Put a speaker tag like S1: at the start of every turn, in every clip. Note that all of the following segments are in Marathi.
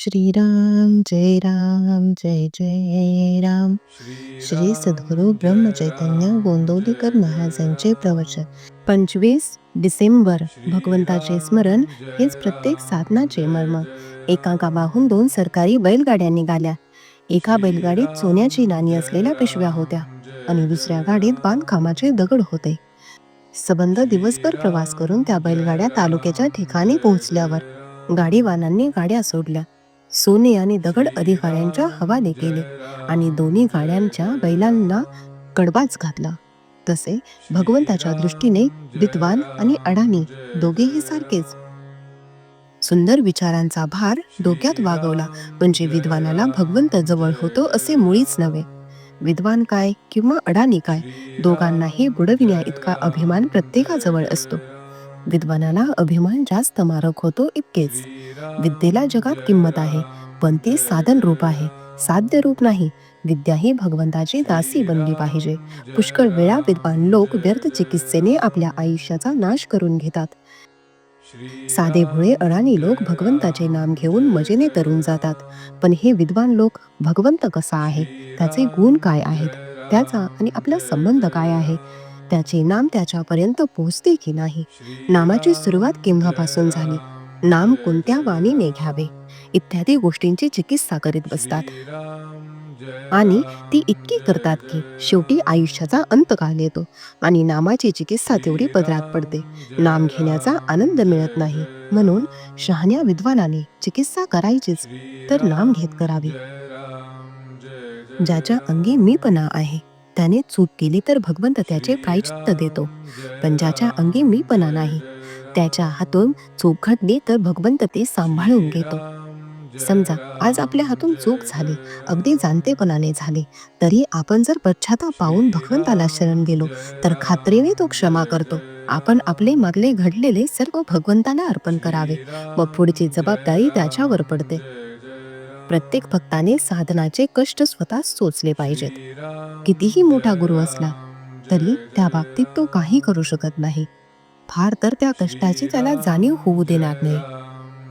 S1: श्रीराम जय राम जय जय राम. श्री सद्गुरु ब्रह्मचैतन्य गोंदवलीकर महाराजांचे प्रवचन. पंचवीस डिसेंबर भगवंताचे स्मरण हेच प्रत्येक साधनाचे मर्म. एका गावाहून दोन सरकारी बैलगाड्या निघाल्या. एका बैलगाडीत सोन्याची नाणी असलेल्या पिशव्या होत्या आणि दुसऱ्या गाडीत बांधकामाचे दगड होते. सबंध दिवसभर प्रवास करून त्या बैलगाड्या तालुक्याच्या ठिकाणी पोहोचल्यावर गाडीवानांनी गाड्या सोडल्या. सोने आणि दगड अधिकाऱ्यांच्या हवाले केले आणि दोन्ही गाड्यांच्या बैलांना कडबाच घातला. तसे भगवंताच्या दृष्टीने विद्वान आणि अडाणी दोघेही सारखेच. सुंदर विचारांचा भार डोक्यात वागवला म्हणजे विद्वानाला भगवंत जवळ होतो असे मुळीच नव्हे. विद्वान काय किंवा अडाणी काय दोघांनाही बुडविण्या इतका अभिमान प्रत्येकाजवळ असतो. विद्वानाला अभिमान जास्त मारक होतो इतकेच. विद्येला जगात किंमत आहे पण ती साधन रूप आहे साध्य रूप नाही. विद्या ही भगवंताची दासी बनली पाहिजे. पुष्कळ वेळा विद्वान लोक व्यर्थ चिकित्सेने आपल्या आयुष्याचा नाश करून घेतात. साधे भोळे अडाणी लोक भगवंताचे नाम घेऊन मजेने तरून जातात. पण हे विद्वान लोक भगवंत कसा आहे? त्याचे गुण काय आहेत? त्याचा आणि आपला संबंध काय आहे? त्याचे नाम त्याच्यापर्यंत पोहोचते की नाही? नामाची सुरुवात केव्हापासून झाली? नाम कोणत्या वाणीने घ्यावे? इत्यादी गोष्टींची चिकित्सा करीत बसतात. आणि ती इतकी करतात की शेवटी आयुष्याचा अंतकाल येतो आणि नामाची चिकित्सा तेवढी पदरात पडते. नाम घेण्याचा आनंद मिळत नाही. म्हणून शहाण्या विद्वानाने चिकित्सा करायचीच तर नाम घेत करावी. ज्याच्या अंगी मीपणा आहे. त्याने चूक केली तर भगवंत त्याचे प्रायचित्त देतो. पण ज्याच्या अंगी मीपणा नाही त्याच्या हातून चूक घडली तर भगवंत ते सांभाळून घेतो. समजा आज आपल्या हातून चूक झाली अगदी जाणतेपणाने झाली तरी आपण जर पश्चाता पाहून भगवंताला शरण गेलो तर खात्रीने तो क्षमा करतो. आपण आपले मागले घडलेले सर्व भगवंताला अर्पण करावे व पुढची जबाबदारी त्याच्यावर पडते. प्रत्येक भक्ताने साधनाचे कष्ट स्वतः सोचले पाहिजेत. कितीही मोठा गुरु असला तरी त्या बाबतीत तो काही करू शकत नाही. फार तर त्या कष्टाची त्याला जाणीव होऊ देणार नाही.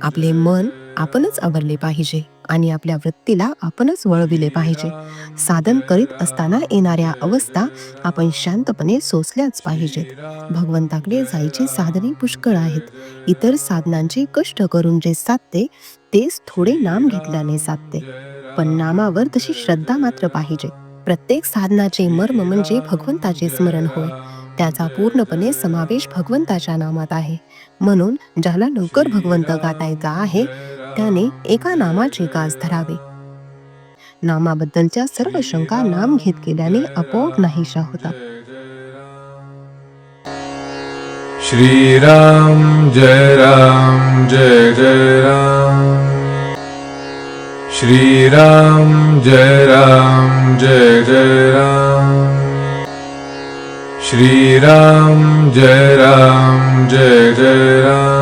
S1: आपले मन आपणच आवरले पाहिजे. आणि आपल्या वृत्तीला आपणच वळविले पाहिजे. साधन करीत असताना येणाऱ्या अवस्था आपण शांतपणे सोसल्याच पाहिजेत. भगवंताकडे जायची साधने पुष्कळ आहेत. इतर साधनांचे कष्ट करून जे साधते तेच थोडे नाम घेतल्याने साधते. पण नामावर तशी श्रद्धा मात्र पाहिजे. प्रत्येक साधनाचे मर्म म्हणजे भगवंताचे स्मरण होय. त्याचा पूर्णपणे समावेश भगवंताच्या नामात आहे. म्हणून ज्याला लवकर भगवंत गाठायचा आहे त्याने एका नामाचे गाज धरावे. नामाबद्दलच्या सर्व शंका नाम घेत केल्याने आपोआप नाहीशा होता.
S2: श्रीराम जय राम जय जय राम. श्रीराम जय राम जय जय राम. श्रीराम जय राम जय जय राम.